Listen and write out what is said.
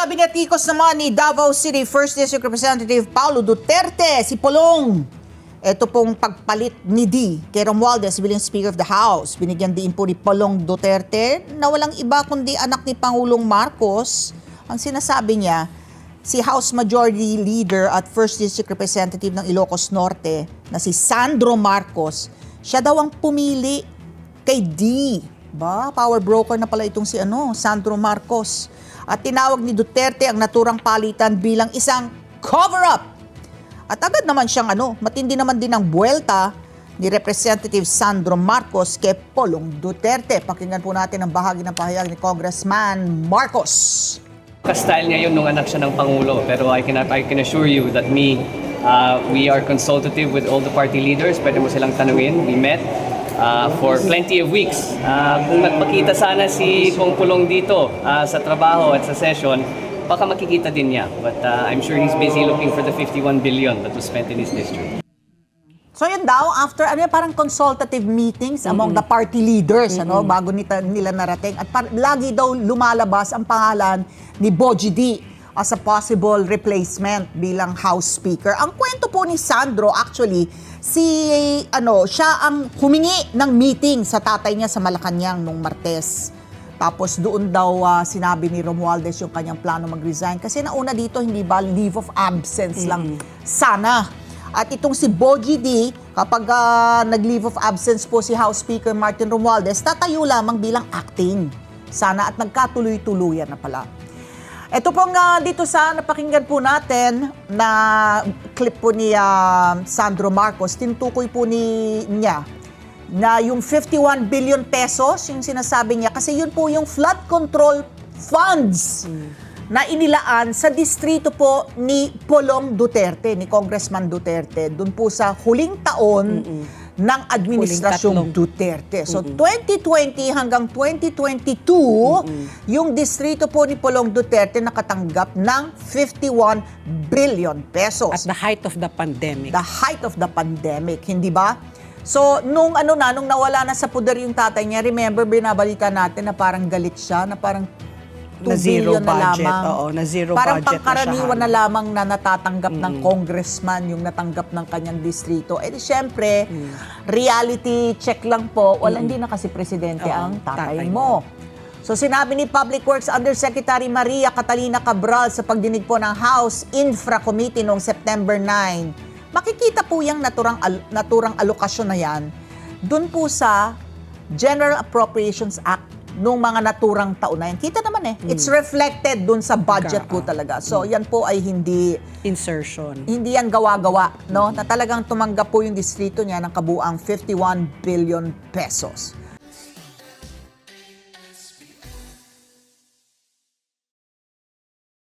Kabinatikos naman ni Davao City First District Representative Paulo Duterte, si Polong. Ito pong pagpalit ni D kay Romualdez bilang Speaker of the House. Binigyan din po ni Polong Duterte na walang iba kundi anak ni Pangulong Marcos. Ang sinasabi niya, si House Majority Leader at First District Representative ng Ilocos Norte na si Sandro Marcos, siya daw ang pumili kay D. Ba, power broker na pala itong si ano, Sandro Marcos. At tinawag ni Duterte ang naturang palitan bilang isang cover-up. At agad naman siyang ano, matindi naman din ang buwelta ni Representative Sandro Marcos kay Polong Duterte. Pakinggan po natin ang bahagi ng pahayag ni Congressman Marcos. Ka-style niya yun nung anak siya ng Pangulo. Pero I can, I can assure you that me, uh, we are consultative with all the party leaders. Pwede mo silang tanungin. We met uh, for plenty of weeks. Uh, kung magmakita sana si Pong Pulong dito uh, sa trabaho at sa session, baka makikita din niya. But uh, I'm sure he's busy looking for the 51 billion that was spent in his district. So yun daw, after ano parang consultative meetings among the party leaders, ano, bago nita, nila narating. At par- lagi daw lumalabas ang pangalan ni Boji D as a possible replacement bilang House Speaker. Ang kwento po ni Sandro, actually, si, ano, siya ang humingi ng meeting sa tatay niya sa Malacanang nung Martes. Tapos doon daw ah, sinabi ni Romualdez yung kanyang plano mag-resign. Kasi nauna dito, hindi ba leave of absence lang sana. At itong si Boji D, kapag ah, nag-leave of absence po si House Speaker Martin Romualdez, tatayo lamang bilang acting. Sana at nagkatuloy-tuluyan na pala. Ito pong ah, dito sa napakinggan po natin na clip po ni ah, Sandro Marcos, tintukoy po ni niya na yung 51 billion pesos, yung sinasabi niya, kasi yun po yung flood control funds na inilaan sa distrito po ni Polong Duterte, ni Congressman Duterte, dun po sa huling taon ng Administrasyong. Duterte. So 2020 hanggang 2022, yung distrito po ni Polong Duterte nakatanggap ng 51 billion pesos At the height of the pandemic. the height of the pandemic, hindi ba? So, nung ano na, nung nawala na sa puder yung tatay niya, remember, binabalita natin na parang galit siya, na parang 2 Na zero billion na budget, lamang. oo, na zero parang budget na siya pangkaraniwan na, lamang na natatanggap ng congressman yung natanggap ng kanyang distrito. Eh, syempre, Mm. reality check lang po. Wala, hindi na kasi presidente Oo, ang tatay, tatay mo. So sinabi ni Public Works Undersecretary Maria Catalina Cabral sa pagdinig po ng House Infra Committee noong September 9, makikita po yung naturang, al- naturang alokasyon na yan dun po sa General Appropriations Act nung mga naturang taon na yan. Kita naman eh, it's reflected dun sa budget po talaga. So yan po ay hindi Insertion. hindi yan gawa-gawa, no? Na talagang tumanggap po yung distrito niya ng kabuang 51 billion pesos.